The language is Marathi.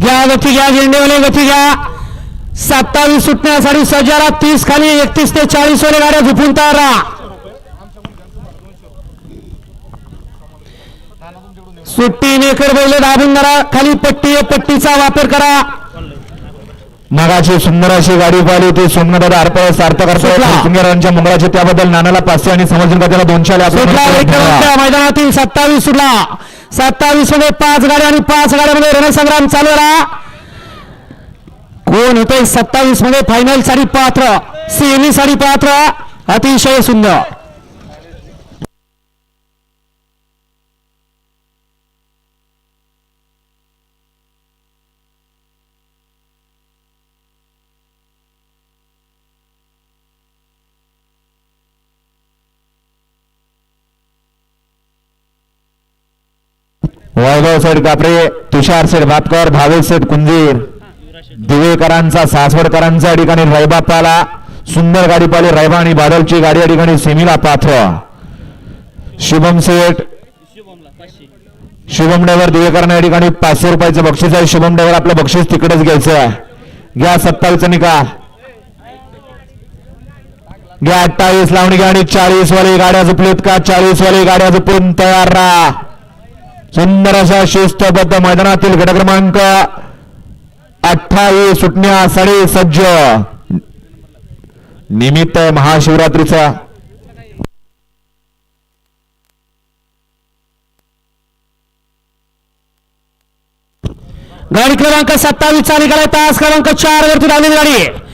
घ्या गती घ्या झेंडेवाले गती घ्या. सत्तावीस सुटण्यासाठी सज्जाला तीस खाली एकतीस ते चाळीस वाले गाड्या झुपून तयार सुट्टी नेकर बैल दाबून करा खाली पट्टी आहे, पट्टीचा वापर करा. मगाची सुंदर अशी गाडी पाहिली होती. सोमनाथ अर्पण सार्थ सुटला. करतो सुंदरांच्या मंगळाचे त्याबद्दल नानाला पाचशे आणि समजून त्याला दोनशे आले. मैदानातील सत्तावीस सुटला. सत्तावीसमध्ये पाच गाड्या आणि पाच गाड्यामध्ये रणसंग्राम चालू राहा कोण होते सत्तावीसमध्ये फायनलसाठी पात्र. सेमी साठी पात्र. अतिशय सुंदर. वैभव सेठ कापरे तुषार सेठ भातकर भावेश सेठ कुंजीर दिवेकरांचा सासवडकरांचा ठिकाणी ठिकाणी रैबापाला सुंदर गाडी पाहिली रैबा आणि बादलची गाडी या ठिकाणी सेमीला पात्र. शुभम सेठ शुभम ड्रायव्हर दिवेकरांना या ठिकाणी पाचशे रुपयाचं बक्षीस आहे. शुभम ड्रायव्हर आपलं बक्षीस तिकडेच घ्यायचं आहे घ्या सत्तावीसचा निकाल. घ्या अठ्ठावीस लावणी घ्या आणि चाळीस वाली गाड्या झुपलीत का? चाळीस वाली गाड्या झुपून तयार राहा. सुंदर अशा शिस्तबद्ध मैदानातील गट क्रमांक अठ्ठावीस सुटण्यासाठी सज्ज. निमित्त महाशिवरात्रीचा गाडी क्रमांक सत्तावीस चाली गाडी तास क्रमांक चार वरती लागलेली गाडी.